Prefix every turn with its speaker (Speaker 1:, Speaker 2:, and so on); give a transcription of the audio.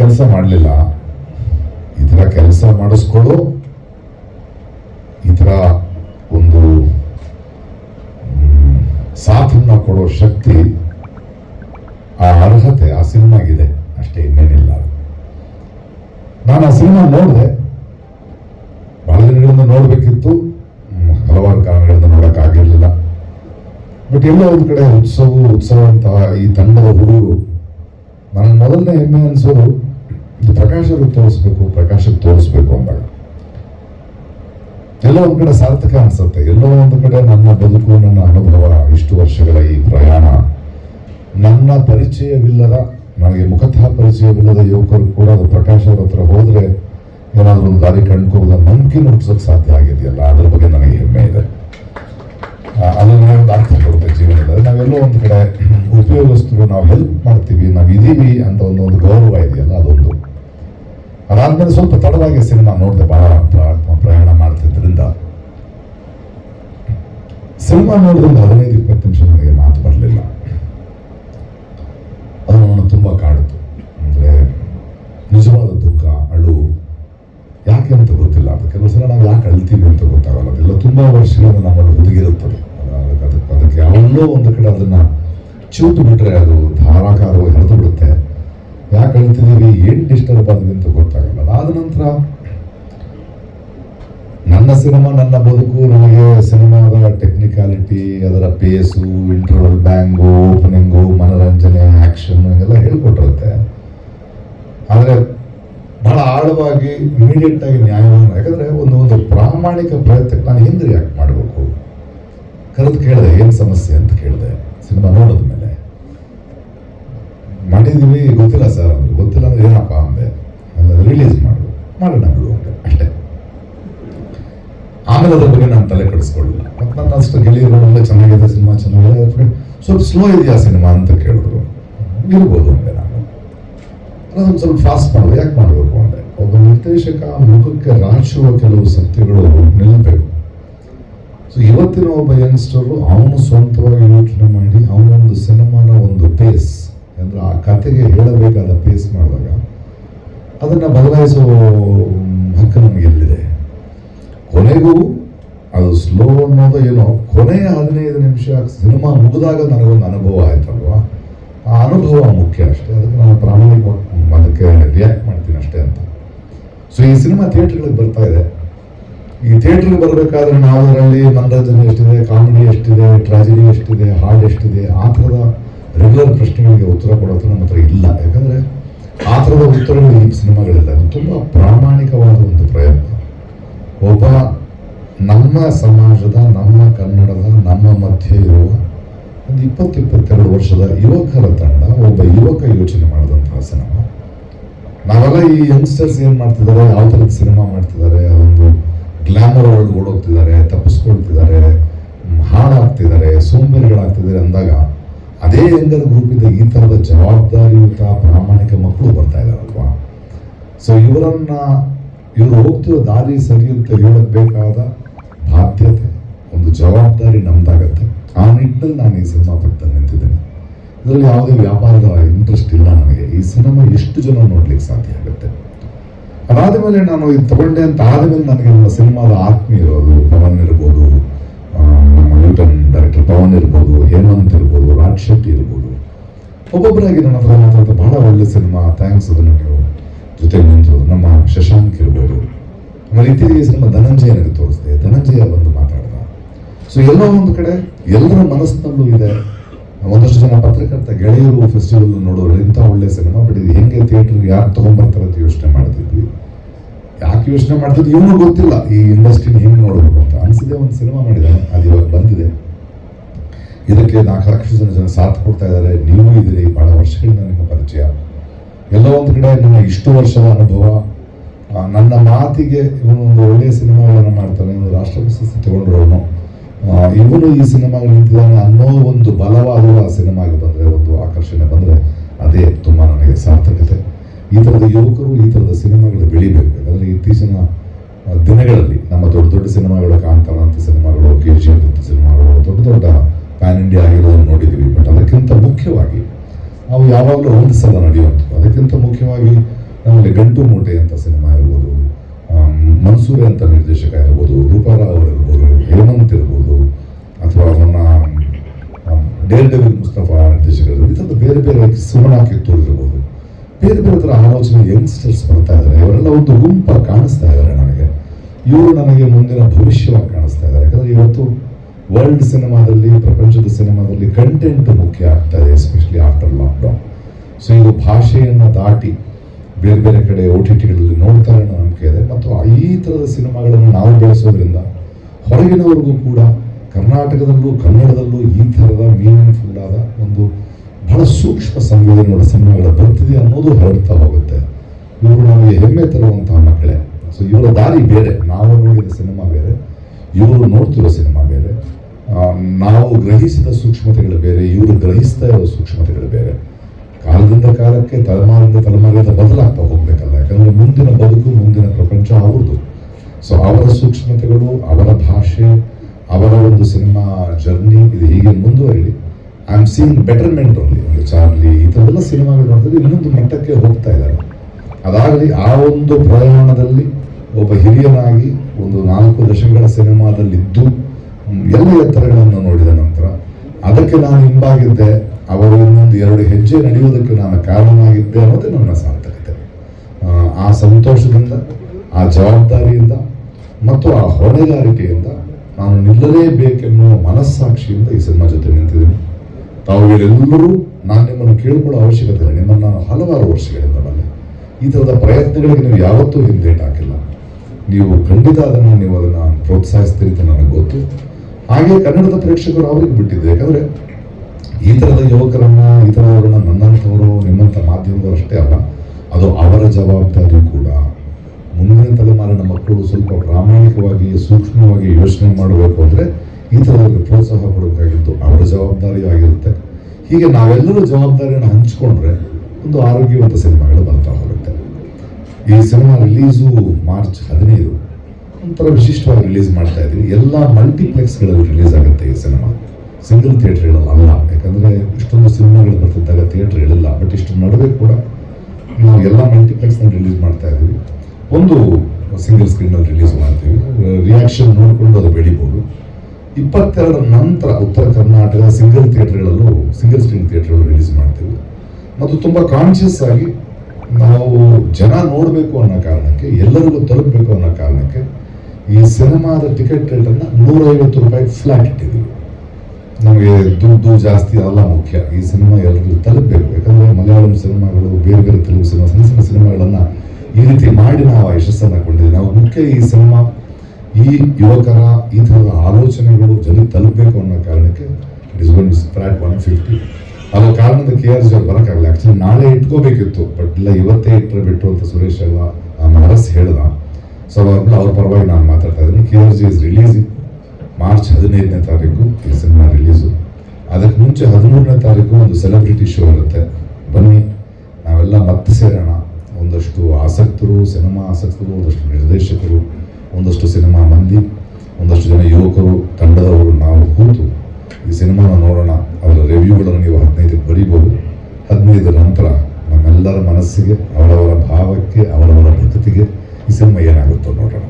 Speaker 1: ಕೆಲಸ ಮಾಡಲಿಲ್ಲ. ಈ ಥರ ಕೆಲಸ ಮಾಡಿಸ್ಕೊಳ್ಳೋ ಈ ಥರ ಒಂದು ಸಾಥನ್ನ ಕೊಡೋ ಶಕ್ತಿ ಆ ಅರ್ಹತೆ ಆ ಸಿನಿಮಾಗಿದೆ. ಅಷ್ಟೇ ಇನ್ನೇನಿಲ್ಲ. ನಾನು ಆ ಸಿನಿಮಾ ನೋಡಿದೆ. ಬಹಳ ದಿನಗಳಿಂದ ನೋಡಬೇಕಿತ್ತು. ಹಲವಾರು ಕಾರಣಗಳಿಂದ ನೋಡೋಕ್ಕಾಗಿರಲಿಲ್ಲ. ಬಟ್ ಎಲ್ಲೋ ಒಂದು ಕಡೆ ಉತ್ಸವ ಉತ್ಸವ ಅಂತ ಈ ತಂಡದ ಹುಡುಗರು, ನನ್ನ ಮೊದಲನೇ ಹೆಮ್ಮೆ ಅನಿಸೋದು ಇದು ಪ್ರಕಾಶರು ತೋರಿಸ್ಬೇಕು ಪ್ರಕಾಶ ತೋರಿಸ್ಬೇಕು ಅಂದಾಗ. ಎಲ್ಲೋ ಒಂದು ಕಡೆ ಸಾರ್ಥಕ ಅನಿಸುತ್ತೆ. ಎಲ್ಲೋ ಒಂದು ಕಡೆ ನನ್ನ ಬದುಕು ನನ್ನ ಅನುಭವ ಇಷ್ಟು ವರ್ಷಗಳ ಈ ಪ್ರಯಾಣ ನನ್ನ ಪರಿಚಯವಿಲ್ಲದ ನನಗೆ ಮುಖತಃ ಪರಿಚಯವಿಲ್ಲದ ಯುವಕರು ಕೂಡ ಅದು ಪ್ರಕಾಶ್ ಅವ್ರ ಹತ್ರ ಹೋದರೆ ಏನಾದರೂ ಒಂದು ದಾರಿ ಕಂಡುಕೋದ ನಂಬಿಕೆ ಹುಟ್ಟಿಸೋಕೆ ಸಾಧ್ಯ ಆಗಿದೆಯಲ್ಲ? ಅದ್ರ ಬಗ್ಗೆ ನನಗೆ ಹೆಮ್ಮೆ ಇದೆ. ಆ, ಅದು ನನಗೆ ಒಂದು ಅರ್ಥ ಕೊಡುತ್ತೆ ಜೀವನದಲ್ಲಿ. ನಾವೆಲ್ಲೋ ಒಂದು ಕಡೆ ಉಪಯೋಗಸ್ಥರು ನಾವು ಹೆಲ್ಪ್ ಮಾಡ್ತೀವಿ ನಾವು ಇದೀವಿ ಅಂತ ಒಂದು ಒಂದು ಗೌರವ ಇದೆಯಲ್ಲ ಅದೊಂದು. ಅದಾದ್ಮೇಲೆ ಸ್ವಲ್ಪ ತಡವಾಗಿ ಸಿನಿಮಾ ನೋಡಿದೆ ಬಹಳ ಪ್ರ- ಪ್ರಯಾಣ ಮಾಡ್ತಿದ್ರಿಂದ. ಸಿನಿಮಾ ನೋಡಿದ್ರಿಂದ ಹದಿನೈದು, ಇಪ್ಪತ್ತು ನಿಮಿಷ ನನಗೆ ಮಾತು ಬರಲಿಲ್ಲ. ಅದು ನನ್ನ ತುಂಬ ಕಾಡಿತು. ಅಂದರೆ ನಿಜವಾದ ದುಃಖ, ಅಳು, ಯಾಕೆ ಅಂತ ಗೊತ್ತಿಲ್ಲ. ಅದು ಕೆಲವು ಸಲ ನಾವು ಯಾಕೆ ಅಳ್ತೀವಿ ಅಂತ ಗೊತ್ತಾಗಲ್ಲ. ಅದೆಲ್ಲ ತುಂಬ ವರ್ಷಗಳಿಂದ ನಮ್ಮಲ್ಲಿ ಹುದುಗಿರುತ್ತದೆ. ಅದಕ್ಕೆ ಅದಕ್ಕೆ ಒಂದು ಕಡೆ ಅದನ್ನು ಚೂಟು ಬಿಟ್ಟರೆ ಅದು ಧಾರಾಕಾರವಾಗಿ ಹರಿದು ಬಿಡುತ್ತೆ. ಯಾಕೆ ಅಳ್ತಿದ್ದೀವಿ ಏನು ಡಿಸ್ಟರ್ಬ್ ಆದ್ವಿ ಅಂತ ಗೊತ್ತಾಗಲ್ಲ. ಆದ ನಂತರ ನನ್ನ ಸಿನಿಮಾ, ನನ್ನ ಬದುಕು, ನನಗೆ ಸಿನಿಮಾದ ಟೆಕ್ನಿಕಾಲಿಟಿ ಅದರ ಪೇಸು ಇಂಟರ್ವಲ್ ಬ್ಯಾಂಗು ಓಪನಿಂಗು ಮನೋರಂಜನೆ ಆ್ಯಕ್ಷನ್ ಎಲ್ಲ ಹೇಳ್ಕೊಟ್ಟಿರುತ್ತೆ. ಆದರೆ ಬಹಳ ಆಳವಾಗಿ ಇಮಿಡಿಯೇಟ್ ಆಗಿ ನ್ಯಾಯವನ್ನು ಯಾಕಂದರೆ ಒಂದು ಒಂದು ಪ್ರಾಮಾಣಿಕ ಪ್ರಯತ್ನಕ್ಕೆ ನಾನು ಹಿಂದೆ ರಿಯಾಕ್ಟ್ ಮಾಡಬೇಕು. ಕರೆದು ಕೇಳಿದೆ, ಏನು ಸಮಸ್ಯೆ? ಅಂತ ಕೇಳಿದೆ. ಸಿನಿಮಾ ನೋಡಿದ ಮೇಲೆ ಮಾಡಿದ್ದೀವಿ ಗೊತ್ತಿಲ್ಲ ಸರ್ ಅಂದ್ರೆ ಗೊತ್ತಿಲ್ಲ ಅಂದ್ರೆ ಏನಪ್ಪ ಅಂದೆ? ರಿಲೀಸ್ ಮಾಡು. ಮಾಡೋಣ ಬಿಡು ಅಂದೆ. ಅಷ್ಟೇ. ಆಮೇಲೆ ಅದ್ರ ಬಗ್ಗೆ ನಾನು ತಲೆ ಕೆಡಿಸ್ಕೊಳ್ಳಿಲ್ಲ. ಮತ್ತು ನನ್ನ ಅಷ್ಟು ಚೆನ್ನಾಗಿದೆ ಸಿನಿಮಾ, ಚೆನ್ನಾಗಿದೆ ಸ್ವಲ್ಪ ಸ್ಲೋ ಇದೆಯಾ ಸಿನಿಮಾ ಅಂತ ಕೇಳಿದ್ರು. ಇರ್ಬೋದು ಅಂದೆ ನಾನು. ಅದೊಂದು ಸ್ವಲ್ಪ ಫಾಸ್ಟ್ ಮಾಡೋದು ಯಾಕೆ ಮಾಡಬೇಕು ಅಂದರೆ ಒಬ್ಬ ನಿರ್ದೇಶಕ ಮುಖಕ್ಕೆ ರಾಚುವ ಕೆಲವು ಸತ್ಯಗಳು ನಿಲ್ಲಬೇಕು ಸೊ ಇವತ್ತಿನ ಒಬ್ಬ ಯಂಗ್ಸ್ಟರು ಅವನು ಸ್ವಂತವಾಗಿ ಯೋಚನೆ ಮಾಡಿ ಅವನೊಂದು ಸಿನಿಮಾನ ಒಂದು ಪೇಸ್ ಅಂದರೆ ಆ ಕಥೆಗೆ ಹೇಳಬೇಕಾದ ಪೇಸ್ ಮಾಡಿದಾಗ ಅದನ್ನು ಬದಲಾಯಿಸೋ ಹಕ್ಕು ನಮಗೆ ಎಲ್ಲಿದೆ? ಕೊನೆಗೂ ಅದು ಸ್ಲೋ ಅನ್ನೋದು ಏನೋ ಕೊನೆಯ ಹದಿನೈದು ನಿಮಿಷ ಸಿನಿಮಾ ಮುಗಿದಾಗ ನನಗೊಂದು ಅನುಭವ ಆಯ್ತಲ್ವಾ? ಆ ಅನುಭವ ಮುಖ್ಯ ಅಷ್ಟೇ. ಅದಕ್ಕೆ ನಾನು ಪ್ರಾಮಾಣಿಕ ಅದಕ್ಕೆ ರಿಯಾಕ್ಟ್ ಮಾಡ್ತೀನಿ ಅಷ್ಟೇ ಅಂತ. ಸೊ ಈ ಸಿನಿಮಾ ಥಿಯೇಟ್ರ್ಗಳಿಗೆ ಬರ್ತಾ ಇದೆ. ಈ ಥಿಯೇಟ್ರಿಗೆ ಬರಬೇಕಾದ್ರೆ ನಾವು ಅದರಲ್ಲಿ ಮನರಂಜನೆ ಎಷ್ಟಿದೆ, ಕಾಮಿಡಿ ಎಷ್ಟಿದೆ ಟ್ರಾಜಿಡಿ ಎಷ್ಟಿದೆ, ಹಾಡ್ ಎಷ್ಟಿದೆ, ಆ ಥರದ ರೆಗ್ಯುಲರ್ ಪ್ರಶ್ನೆಗಳಿಗೆ ಉತ್ತರ ಕೊಡೋದು ನಮ್ಮ ಹತ್ರ ಇಲ್ಲ. ಯಾಕಂದರೆ ಆ ಥರದ ಉತ್ತರಗಳು ಈ ಸಿನಿಮಾಗಳಿಲ್ಲ. ಅದು ತುಂಬ ಪ್ರಾಮಾಣಿಕವಾದ ಒಂದು ಪ್ರಯತ್ನ. ಒಬ್ಬ ನಮ್ಮ ಸಮಾಜದ, ನಮ್ಮ ಕನ್ನಡದ, ನಮ್ಮ ಮಧ್ಯೆ ಇರುವ ಒಂದು ಇಪ್ಪತ್ತಿಪ್ಪತ್ತೆರಡು ವರ್ಷದ ಯುವಕರ ತಂಡ, ಒಬ್ಬ ಯುವಕ ಯೋಚನೆ ಮಾಡಿದಂತಹ ಸಿನಿಮಾ. ನಾವೆಲ್ಲ ಈ ಯಂಗ್ಸ್ಟರ್ಸ್ ಏನು ಮಾಡ್ತಿದ್ದಾರೆ, ಯಾವ ಥರದ ಸಿನಿಮಾ ಮಾಡ್ತಿದ್ದಾರೆ, ಅದೊಂದು ಗ್ಲಾಮರ್ ಒಳಗೆ ಓಡೋಗ್ತಿದ್ದಾರೆ, ತಪ್ಪಿಸ್ಕೊಳ್ತಿದ್ದಾರೆ ಹಾಳಾಗ್ತಿದ್ದಾರೆ ಸೋಂಬೇರಿಗಳಾಗ್ತಿದ್ದಾರೆ ಅಂದಾಗ ಅದೇ ಯಂಗರ್ ಗ್ರೂಪಿಂದ ಈ ಥರದ ಜವಾಬ್ದಾರಿಯುತ ಪ್ರಾಮಾಣಿಕ ಮಕ್ಕಳು ಬರ್ತಾ ಇದ್ದಾರಲ್ವಾ? ಸೊ ಇವರನ್ನು, ಇವರು ಹೋಗ್ತಿರೋ ದಾರಿ ಸರಿ ಅಂತ ಹೇಳಕ್ ಬೇಕಾದ ಬಾಧ್ಯತೆ, ಒಂದು ಜವಾಬ್ದಾರಿ ನಮ್ದಾಗತ್ತೆ. ಆ ನಿಟ್ಟಿನಲ್ಲಿ ನಾನು ಈ ಸಿನಿಮಾ ಪಡ್ತಾ ನಿಂತಿದ್ದೇನೆ. ಇದರಲ್ಲಿ ಯಾವುದೇ ವ್ಯಾಪಾರದ ಇಂಟ್ರೆಸ್ಟ್ ಇಲ್ಲ ನನಗೆ ಈ ಸಿನಿಮಾ ಎಷ್ಟು ಜನ ನೋಡ್ಲಿಕ್ಕೆ ಸಾಧ್ಯ ಆಗುತ್ತೆ? ಅದಾದ ಮೇಲೆ ನಾನು ಇದು ತಗೊಂಡೆ ಅಂತ ಆದಮೇಲೆ ನನಗೆ ನನ್ನ ಸಿನಿಮಾದ ಆತ್ಮೀಯರು ಪವನ್ ಇರ್ಬೋದು ಪವನ್ ಇರ್ಬೋದು ಹೇಮಂತ್ ಇರ್ಬೋದು, ರಾಜ್ ಶೆಟ್ಟಿ ಇರ್ಬೋದು. ಒಬ್ಬೊಬ್ಬರಾಗಿ ನನ್ನ ಹತ್ರ ಮಾತಾಡ್ತಾ ಬಹಳ ಒಳ್ಳೆ ಸಿನಿಮಾ ಥ್ಯಾಂಕ್ಸ್ ಅದನ್ನು ನೀವು ಜೊತೆಗೆ ನಿಂತು ನಮ್ಮ ಶಶಾಂಕ್ ಇರ್ಬೋದು. ಆಮೇಲೆ ಇತ್ತೀಚೆಗೆ ಸಿನಿಮಾ ಧನಂಜಯನಿಗೆ ತೋರಿಸಿದೆ. ಧನಂಜಯ ಬಂದು ಮಾತಾಡ್ದ. ಸೊ ಎಲ್ಲೋ ಒಂದು ಕಡೆ ಎಲ್ಲರ ಮನಸ್ಸಿನಲ್ಲೂ ಇದೆ. ಒಂದಷ್ಟು ಜನ ಪತ್ರಕರ್ತ ಗೆಳೆಯರು ಫೆಸ್ಟಿವಲ್ ನೋಡೋರು ಇಂಥ ಒಳ್ಳೆ ಸಿನಿಮಾ ಬಟ್ ಇದು ಹೆಂಗೆ ಥಿಯೇಟರ್ಗೆ ಯಾರು ತೊಗೊಂಬರ್ತಾರೆ ಅಂತ ಯೋಚನೆ ಮಾಡ್ತಿದ್ವಿ. ಯಾಕೆ ಯೋಚನೆ ಮಾಡ್ತಿದ್ವಿ? ಇವನು ಗೊತ್ತಿಲ್ಲ ಈ ಇಂಡಸ್ಟ್ರಿನ ಹೆಂಗೆ ನೋಡಬೇಕು ಅಂತ. ಅನಿಸಿದೆ ಒಂದು ಸಿನಿಮಾ ಮಾಡಿದ್ದಾನೆ. ಅದು ಇವಾಗ ಬಂದಿದೆ. ಇದಕ್ಕೆ ನಾಲ್ಕು ಲಕ್ಷ ಜನ ಜನ ಸಾಥ್ ಕೊಡ್ತಾ ಇದ್ದಾರೆ. ನೀವು ಇದ್ದೀರಿ ಬಹಳ ವರ್ಷಗಳಿಂದ ನಿಮ್ಮ ಪರಿಚಯ. ಎಲ್ಲ ಒಂದು ಕಡೆ ನನ್ನ ಇಷ್ಟು ವರ್ಷದ ಅನುಭವ ನನ್ನ ಮಾತಿಗೆ ಇವನು ಒಂದು ಒಳ್ಳೆಯ ಸಿನಿಮಾಗಳನ್ನು ಮಾಡ್ತಾನೆ. ಒಂದು ರಾಷ್ಟ್ರ ಪ್ರಶಸ್ತಿ ತಗೊಂಡಿರೋನು ಇವನು ಈ ಸಿನಿಮಾಗಳು ನಿಂತಿದ್ದಾನೆ ಅನ್ನೋ ಒಂದು ಬಲವಾದ ಆ ಸಿನಿಮಾಗೆ ಬಂದರೆ, ಒಂದು ಆಕರ್ಷಣೆ ಬಂದರೆ ಅದೇ ತುಂಬ ನನಗೆ ಸಾರ್ಥಕತೆ. ಈ ಥರದ ಯುವಕರು ಈ ಥರದ ಸಿನಿಮಾಗಳು ಬೆಳಿಬೇಕು. ಯಾಕಂದರೆ ಇತ್ತೀಚಿನ ದಿನಗಳಲ್ಲಿ ನಮ್ಮ ದೊಡ್ಡ ದೊಡ್ಡ ಸಿನಿಮಾಗಳು ಕಾಂತಾರ ಅಂತ ಸಿನಿಮಾಗಳು ಕೆ ಜಿ ಎಫ್ ಅಂತ ಸಿನಿಮಾಗಳು, ದೊಡ್ಡ ದೊಡ್ಡ ಪ್ಯಾನ್ ಇಂಡಿಯಾ ಆಗಿರೋದನ್ನು ನೋಡಿದ್ದೀವಿ ಬಟ್ ಅದಕ್ಕಿಂತ ಮುಖ್ಯವಾಗಿ ನಾವು ಯಾವಾಗಲೂ ಒಂದು ಸಲ ನಡೆಯುವಂಥದ್ದು. ಅದಕ್ಕಿಂತ ಮುಖ್ಯವಾಗಿ ನಮಗೆ ಗಂಟು ಮೂಟೆ ಅಂತ ಸಿನಿಮಾ ಇರ್ಬೋದು ಮನ್ಸೂರೆ ಅಂತ ನಿರ್ದೇಶಕ ಇರ್ಬೋದು ರೂಪಾರಾವ್ ಅವರು ಇರ್ಬೋದು, ಹೇಮಂತ್ ಇರ್ಬೋದು, ಅಥವಾ ಅವನ ಡೇರ್ ಡೆವಿಲ್ ಮುಸ್ತಫಾ ನಿರ್ದೇಶಕ ಇರ್ಬೋದು ಥರದ ಬೇರೆ ಬೇರೆ ಸುವರ್ಣ ಕಿತ್ತೂರು ಇರ್ಬೋದು. ಬೇರೆ ಬೇರೆ ಥರ ಆಲೋಚನೆ ಯಂಗ್ಸ್ಟರ್ಸ್ ಬರ್ತಾ ಇದ್ದಾರೆ ಇವರೆಲ್ಲ ಒಂದು ಗುಂಪಾಗಿ ಕಾಣಿಸ್ತಾ ಇದ್ದಾರೆ ನನಗೆ. ಇವರು ನನಗೆ ಮುಂದಿನ ಭವಿಷ್ಯವಾಗಿ ಕಾಣಿಸ್ತಾ ಇದ್ದಾರೆ ಯಾಕಂದರೆ ಇವತ್ತು ವರ್ಲ್ಡ್ ಸಿನಿಮಾದಲ್ಲಿ ಪ್ರಪಂಚದ ಸಿನಿಮಾದಲ್ಲಿ ಕಂಟೆಂಟ್ ಮುಖ್ಯ ಆಗ್ತಾ ಇದೆ ಎಸ್ಪೆಷಲಿ ಆಫ್ಟರ್ ಲಾಕ್ಡೌನ್ ಸೊ ಇದು ಭಾಷೆಯನ್ನು ದಾಟಿ ಬೇರೆ ಬೇರೆ ಕಡೆ ಓ ಟಿ ಟಿಗಳಲ್ಲಿ ನೋಡ್ತಾರೆ ಅನ್ನೋ ನಂಬಿಕೆ ಇದೆ. ಮತ್ತು ಈ ಥರದ ಸಿನಿಮಾಗಳನ್ನು ನಾವು ಬೆಳೆಸೋದ್ರಿಂದ ಹೊರಗಿನವರಿಗೂ ಕೂಡ, ಕರ್ನಾಟಕದಲ್ಲೂ, ಕನ್ನಡದಲ್ಲೂ ಈ ಥರದ ಮೀನಿಂಗ್ಫುಲ್ ಆದ ಒಂದು ಬಹಳ ಸೂಕ್ಷ್ಮ ಸಂವೇದನೆಗಳ ಸಿನಿಮಾಗಳು ಬರ್ತಿದೆ ಅನ್ನೋದು ಹರಡ್ತಾ ಹೋಗುತ್ತೆ. ಇವರು ನಮಗೆ ಹೆಮ್ಮೆ ತರುವಂತಹ ಮಕ್ಕಳೇ. ಸೊ ಇವರ ದಾರಿ ಬೇರೆ. ನಾವು ನೋಡಿದ ಸಿನಿಮಾ ಬೇರೆ. ಇವರು ನೋಡ್ತಿರೋ ಸಿನಿಮಾ ಬೇರೆ. ನಾವು ಗ್ರಹಿಸಿದ ಸೂಕ್ಷ್ಮತೆಗಳು ಬೇರೆ, ಇವರು ಗ್ರಹಿಸ್ತಾ ಇರೋ ಸೂಕ್ಷ್ಮತೆಗಳು ಬೇರೆ. ಕಾಲದಿಂದ ಕಾಲಕ್ಕೆ ತಲೆಮಾರಿಂದ ತಲೆಮಾರಿಂದ ಬದಲಾಗ್ತಾ ಹೋಗ್ಬೇಕಲ್ಲ. ಯಾಕಂದ್ರೆ ಮುಂದಿನ ಬದುಕು, ಮುಂದಿನ ಪ್ರಪಂಚ ಅವ್ರದ್ದು. ಸೊ ಅವರ ಸೂಕ್ಷ್ಮತೆಗಳು, ಅವರ ಭಾಷೆ, ಅವರ ಒಂದು ಸಿನಿಮಾ ಜರ್ನಿ, ಇದು ಹೀಗೆ ಮುಂದುವರಿಲಿ. I am seeing betterment only ಒಂದು ಚಾರ್ಲಿ, ಈ ಥರದೆಲ್ಲ ಸಿನಿಮಾಗಳು ನೋಡಿದ್ರೆ ಇನ್ನೊಂದು ಮಟ್ಟಕ್ಕೆ ಹೋಗ್ತಾ ಇದ್ದಾರೆ. ಅದಾಗಲಿ ಆ ಒಂದು ಪ್ರಯಾಣದಲ್ಲಿ ಒಬ್ಬ ಹಿರಿಯನಾಗಿ ಒಂದು ನಾಲ್ಕು ದಶಕಗಳ ಸಿನಿಮಾದಲ್ಲಿದ್ದು ಎಲ್ಲ ಎತ್ತರಗಳನ್ನು ನೋಡಿದ ನಂತರ ಅದಕ್ಕೆ ನಾನು ಹಿಂಬಾಗಿದ್ದೆ ಅವರು ಇನ್ನೊಂದು ಎರಡು ಹೆಜ್ಜೆ ನಡೆಯುವುದಕ್ಕೆ ನಾನು ಕಾರಣನಾಗಿದ್ದೆ ಅನ್ನೋದೇ ನನ್ನ ಸಾರ್ಥಕತೆ. ಆ, ಸಂತೋಷದಿಂದ ಆ ಜವಾಬ್ದಾರಿಯಿಂದ ಮತ್ತು ಆ ಹೊಣೆಗಾರಿಕೆಯಿಂದ ನಾನು ನಿಲ್ಲಲೇಬೇಕೆನ್ನುವ ಮನಸ್ಸಾಕ್ಷಿಯಿಂದ ಈ ಸಿನಿಮಾ ಜೊತೆ ನಿಂತಿದ್ದೀನಿ. ತಾವು ಇವರೆಲ್ಲರೂ ನಾನು ನಿಮ್ಮನ್ನು ಕೇಳ್ಕೊಳ್ಳೋ ಅವಶ್ಯಕತೆ ಇಲ್ಲ. ನಿಮ್ಮನ್ನು ನಾನು ಹಲವಾರು ವರ್ಷಗಳಿಂದ ಬಲ್ಲೆ ಈ ಥರದ ಪ್ರಯತ್ನಗಳಿಗೆ ನೀವು ಯಾವತ್ತೂ ಹಿಂದೇಟ್ ಹಾಕಿಲ್ಲ. ನೀವು ಖಂಡಿತ ಅದನ್ನು ನೀವು ಅದನ್ನು ಪ್ರೋತ್ಸಾಹಿಸ್ತೀರಿ ಅಂತ ನನಗೆ ಗೊತ್ತು. ಹಾಗೆ ಕನ್ನಡದ ಪ್ರೇಕ್ಷಕರು ಅವ್ರಿಗೆ ಬಿಟ್ಟಿದ್ದು. ಯಾಕಂದರೆ ಈ ಥರದ ಯುವಕರನ್ನ, ಈ ಥರದವರನ್ನ ನನ್ನಂಥವರು, ನಿಮ್ಮಂಥ ಮಾಧ್ಯಮದವರು ಅಷ್ಟೇ ಅಲ್ಲ, ಅದು ಅವರ ಜವಾಬ್ದಾರಿ ಕೂಡ. ಮುಂದಿನ ತಲೆಮಾರಿನ ಮಕ್ಕಳು ಸ್ವಲ್ಪ ಪ್ರಾಮಾಣಿಕವಾಗಿ ಸೂಕ್ಷ್ಮವಾಗಿ ಯೋಚನೆ ಮಾಡಬೇಕು ಅಂದರೆ ಈ ಥರದವ್ರಿಗೆ ಪ್ರೋತ್ಸಾಹ ಕೊಡಬೇಕಾಗಿದ್ದು ಅವರ ಜವಾಬ್ದಾರಿ ಆಗಿರುತ್ತೆ. ಹೀಗೆ ನಾವೆಲ್ಲರೂ ಜವಾಬ್ದಾರಿಯನ್ನು ಹಂಚಿಕೊಂಡ್ರೆ ಒಂದು ಆರೋಗ್ಯವಂತ ಸಿನಿಮಾಗಳು ಬರ್ತಾ ಹೋಗುತ್ತೆ. ಈ ಸಿನಿಮಾ ರಿಲೀಸು ಮಾರ್ಚ್ ಹದಿನೈದು. ಒಂಥರ ವಿಶಿಷ್ಟವಾಗಿ ರಿಲೀಸ್ ಮಾಡ್ತಾ ಇದ್ದೀವಿ ಎಲ್ಲ ಮಲ್ಟಿಪ್ಲೆಕ್ಸ್ಗಳಲ್ಲಿ ರಿಲೀಸ್ ಆಗುತ್ತೆ ಈ ಸಿನಿಮಾ ಸಿಂಗಲ್ ಥಿಯೇಟ್ರ್ಗಳಲ್ಲಿ ಅಲ್ಲ. ಯಾಕಂದರೆ ಇಷ್ಟೊಂದು ಸಿನಿಮಾಗಳು ಬರ್ತಿದ್ದಾಗ ಥಿಯೇಟ್ರ್ಗಳಿಲ್ಲ ಬಟ್ ಇಷ್ಟು ನಡುವೆ ಕೂಡ ನಾವು ಎಲ್ಲ ಮಲ್ಟಿಪ್ಲೆಕ್ಸ್ನಲ್ಲಿ ರಿಲೀಸ್ ಮಾಡ್ತಾ ಇದ್ದೀವಿ ಒಂದು ಸಿಂಗಲ್ ಸ್ಕ್ರೀನಲ್ಲಿ ರಿಲೀಸ್ ಮಾಡ್ತೀವಿ. ರಿಯಾಕ್ಷನ್ ನೋಡಿಕೊಂಡು ಅದು ಬೆಳಿಬೋದು. ಇಪ್ಪತ್ತೆರಡರ ನಂತರ ಉತ್ತರ ಕರ್ನಾಟಕದ ಸಿಂಗಲ್ ಥಿಯೇಟ್ರ್ಗಳಲ್ಲೂ ಸಿಂಗಲ್ ಸ್ಕ್ರೀನ್ ಥಿಯೇಟ್ರ್ಗಳು ರಿಲೀಸ್ ಮಾಡ್ತೀವಿ. ಮತ್ತು ತುಂಬ ಕಾನ್ಷಿಯಸ್ ಆಗಿ ನಾವು ಜನ ನೋಡಬೇಕು ಅನ್ನೋ ಕಾರಣಕ್ಕೆ, ಎಲ್ಲರಿಗೂ ತಲುಪಬೇಕು ಅನ್ನೋ ಕಾರಣಕ್ಕೆ ಈ ಸಿನಿಮಾದ ಟಿಕೆಟ್ ರೇಟನ್ನು ನೂರೈವತ್ತು ರೂಪಾಯಿ ಫ್ಲಾಟ್ ಇಟ್ಟಿದ್ದೀವಿ. ನಮಗೆ ದುಡ್ಡು ಜಾಸ್ತಿ ಅಲ್ಲ ಮುಖ್ಯ. ಈ ಸಿನಿಮಾ ಎಲ್ಲರಿಗೂ ತಲುಪಬೇಕು. ಯಾಕಂದರೆ ಮಲಯಾಳಂ ಸಿನಿಮಾಗಳು, ಬೇರೆ ಬೇರೆ ತೆಲುಗು ಸಿನಿಮಾ, ಸಣ್ಣ ಸಣ್ಣ ಸಿನಿಮಾಗಳನ್ನು ಈ ರೀತಿ ಮಾಡಿ ನಾವು ಆ ಯಶಸ್ಸನ್ನು ಕೊಂಡಿದ್ದೀವಿ. ನಾವು ಮುಖ್ಯ ಈ ಸಿನಿಮಾ, ಈ ಯುವಕರ, ಈ ಥರದ ಆಲೋಚನೆಗಳು ಜನಕ್ಕೆ ತಲುಪಬೇಕು ಅನ್ನೋ ಕಾರಣಕ್ಕೆ it is one flat one fifty ಅದರ ಕಾರಣದ ಕೆ ಆರ್ ಜಿ ಅವ್ರು ಬರೋಕ್ಕಾಗಲ್ಲ ಆ್ಯಕ್ಚುಲಿ ನಾಳೆ ಇಟ್ಕೋಬೇಕಿತ್ತು. ಬಟ್ ಇಲ್ಲ, ಇವತ್ತೇ ಇಟ್ಟರೆ ಬಿಟ್ಟು ಅಂತ ಸುರೇಶ್ ಅಲ್ವಾ ಆ ಮನಸ್ಸು ಹೇಳ್ದ. ಸೊ ಅವ್ರ ಅವ್ರ ಪರವಾಗಿ ನಾನು ಮಾತಾಡ್ತಾ ಇದ್ದೀನಿ. K R G is releasing March ಹದಿನೈದನೇ ತಾರೀಕು, ಈ ಸಿನಿಮಾ ರಿಲೀಸು ಅದಕ್ಕೆ ಮುಂಚೆ ಹದಿಮೂರನೇ ತಾರೀಕು ಒಂದು ಸೆಲೆಬ್ರಿಟಿ ಶೋ ಇರುತ್ತೆ. ಬನ್ನಿ, ನಾವೆಲ್ಲ ಮತ್ತೆ ಸೇರೋಣ. ಒಂದಷ್ಟು ಆಸಕ್ತರು ಸಿನಿಮಾ ಆಸಕ್ತರು, ಒಂದಷ್ಟು ನಿರ್ದೇಶಕರು, ಒಂದಷ್ಟು ಸಿನಿಮಾ ಮಂದಿ, ಒಂದಷ್ಟು ಜನ ಯುವಕರು, ತಂಡದವರು ನಾವು ಕೂತು ಈ ಸಿನಿಮಾನ ನೋಡೋಣ. ಅದರ ರಿವ್ಯೂಗಳನ್ನು ನೀವು ಹದಿನೈದಕ್ಕೆ ಬರೀಬೋದು. ಹದಿನೈದರ ನಂತರ ನಮ್ಮೆಲ್ಲರ ಮನಸ್ಸಿಗೆ, ಅವರವರ ಭಾವಕ್ಕೆ, ಅವರವರ ಭಕ್ತಿಗೆ ಈ ಸಿನಿಮಾ ಏನಾಗುತ್ತೋ ನೋಡೋಣ